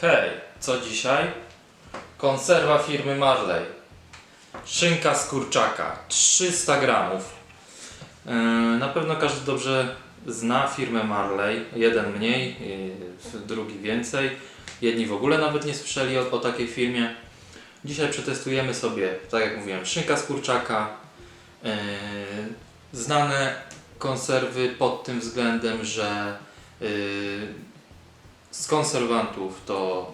Hej, co dzisiaj? Konserwa firmy Marley. Szynka z kurczaka, 300 gramów. Yy, Na pewno każdy dobrze zna firmę Marley. Jeden mniej, yy, drugi więcej. Jedni w ogóle nawet nie słyszeli o, o takiej firmie. Dzisiaj przetestujemy sobie, tak jak mówiłem, szynka z kurczaka. Yy, Znane konserwy pod tym względem, że z konserwantów to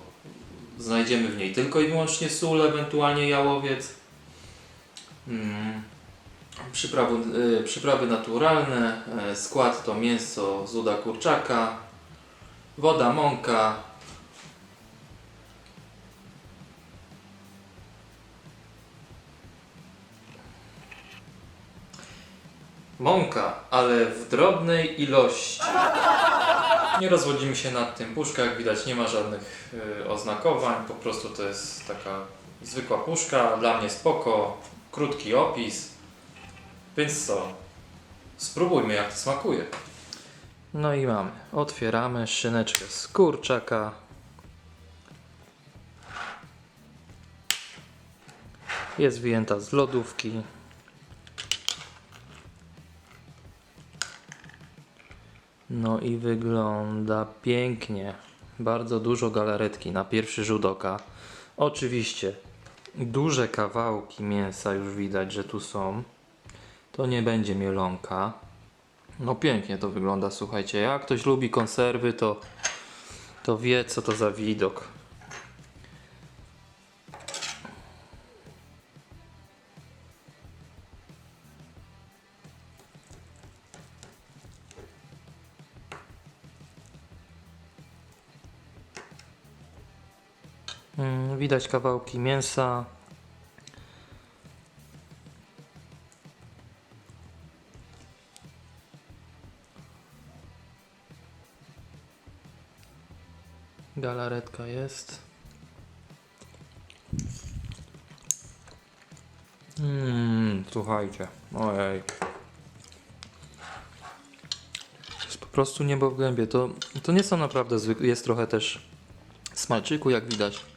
znajdziemy w niej tylko i wyłącznie sól, ewentualnie jałowiec. Mm. Przyprawy, y, przyprawy naturalne, y, skład to mięso z uda kurczaka, woda, mąka, mąka, ale w drobnej ilości. Nie rozwodzimy się nad tym. Puszka, jak widać, nie ma żadnych y, oznakowań. Po prostu to jest taka zwykła puszka. Dla mnie spoko. Krótki opis. Więc co? Spróbujmy, jak to smakuje. No i mamy. Otwieramy szyneczkę z kurczaka. Jest wyjęta z lodówki. No i wygląda pięknie. Bardzo dużo galaretki na pierwszy rzut oka. Oczywiście duże kawałki mięsa już widać, że tu są. To nie będzie mielonka. No pięknie to wygląda, słuchajcie. Jak ktoś lubi konserwy, to, to wie co to za widok. Widać kawałki mięsa. Galaretka jest. Mmm, słuchajcie. Ojej. Jest po prostu niebo w gębie. To, to nie są naprawdę zwykłe. Jest trochę też smalczyku, jak widać.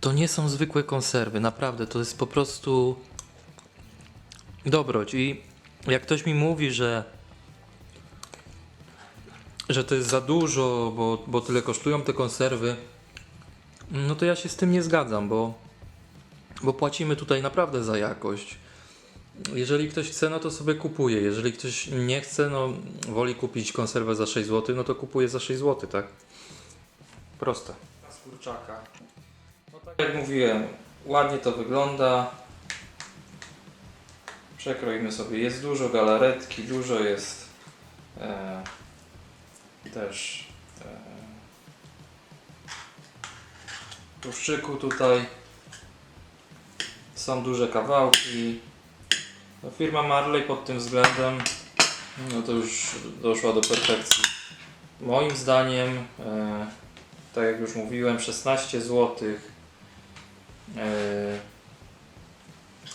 To nie są zwykłe konserwy, naprawdę. To jest po prostu dobroć. I jak ktoś mi mówi, że że to jest za dużo, bo, bo tyle kosztują te konserwy, no to ja się z tym nie zgadzam, bo, bo płacimy tutaj naprawdę za jakość. Jeżeli ktoś chce, no to sobie kupuje. Jeżeli ktoś nie chce, no woli kupić konserwę za 6 zł, no to kupuje za 6 zł, tak? Proste. Z kurczaka. Jak mówiłem, ładnie to wygląda. Przekroimy sobie. Jest dużo galaretki, dużo jest e, też e, tłuszczyku tutaj. Są duże kawałki. No, firma Marley pod tym względem no to już doszła do perfekcji. Moim zdaniem, e, tak jak już mówiłem, 16 zł e,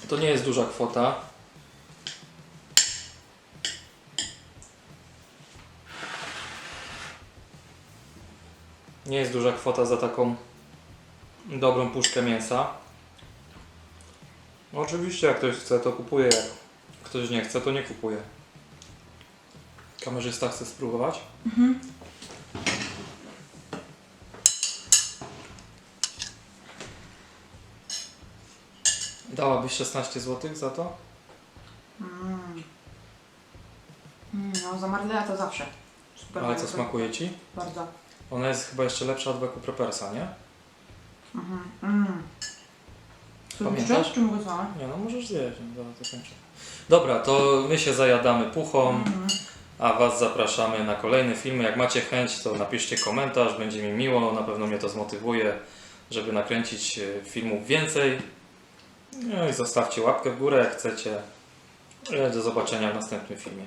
to nie jest duża kwota. Nie jest duża kwota za taką dobrą puszkę mięsa. No Oczywiście, jak ktoś chce, to kupuje. Jak ktoś nie chce, to nie kupuje. Kamerzysta chce spróbować? Dałabyś 16 zł za to? Mm. Mm, No, za to zawsze. Super Ale co bardzo. smakuje Ci? Bardzo. Ona jest chyba jeszcze lepsza od Beku Prepersa, nie? Mhm. Mm. Pamiętasz? Czy mogę sama? Nie no, możesz zjeść. no, Dobra, to kończę. Dobra, to my się zajadamy puchą, Mhm. a Was zapraszamy na kolejne filmy. Jak macie chęć, to napiszcie komentarz, będzie mi miło, na pewno mnie to zmotywuje, żeby nakręcić e, filmów więcej. No i zostawcie łapkę w górę, jak chcecie. Do zobaczenia w następnym filmie.